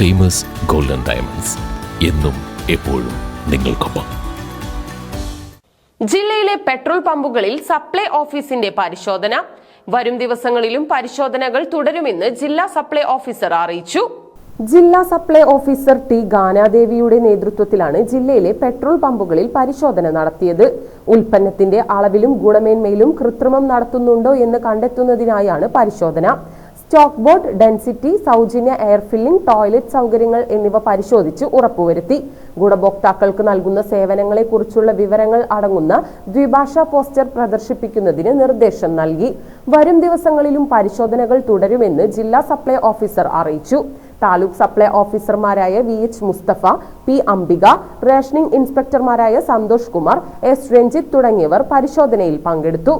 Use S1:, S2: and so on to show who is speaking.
S1: Famous golden diamonds എന്നും എപ്പോഴും നിങ്ങൾക്കൊപ്പം.
S2: ജില്ലയിലെ പെട്രോൾ പമ്പുകളിൽ സപ്ലൈ ഓഫീസിന്റെ പരിശോധന. വരും ദിവസങ്ങളിലും പരിശോധനകൾ തുടരുമെന്ന് ജില്ലാ സപ്ലൈ ഓഫീസർ അറിയിച്ചു. ജില്ലാ സപ്ലൈ ഓഫീസർ ടി ഗാനാദേവിയുടെ നേതൃത്വത്തിലാണ് ജില്ലയിലെ പെട്രോൾ പമ്പുകളിൽ പരിശോധന നടത്തിയത്. ഉൽപ്പന്നത്തിന്റെ അളവിലും ഗുണമേന്മയിലും കൃത്രിമം നടത്തുന്നുണ്ടോ എന്ന് കണ്ടെത്തുന്നതിനായാണ് പരിശോധന. സ്റ്റോക്ക് ബോർഡ് ഡെൻസിറ്റി സൗജന്യ എയർ ഫില്ലിംഗ് ടോയ്ലറ്റ് സൗകര്യങ്ങൾ എന്നിവ പരിശോധിച്ച് ഉറപ്പുവരുത്തി. ഗുണഭോക്താക്കൾക്ക് നൽകുന്ന സേവനങ്ങളെക്കുറിച്ചുള്ള വിവരങ്ങൾ അടങ്ങുന്ന ദ്വിഭാഷാ പോസ്റ്റർ പ്രദർശിപ്പിക്കുന്നതിന് നിർദ്ദേശം നൽകി. വരും ദിവസങ്ങളിലും പരിശോധനകൾ തുടരുമെന്ന് ജില്ലാ സപ്ലൈ ഓഫീസർ അറിയിച്ചു. താലൂക്ക് സപ്ലൈ ഓഫീസർമാരായ V H Mustafa P Ambika rationing ഇൻസ്പെക്ടർമാരായ Santhosh Kumar S Ranjith തുടങ്ങിയവർ പരിശോധനയിൽ പങ്കെടുത്തു.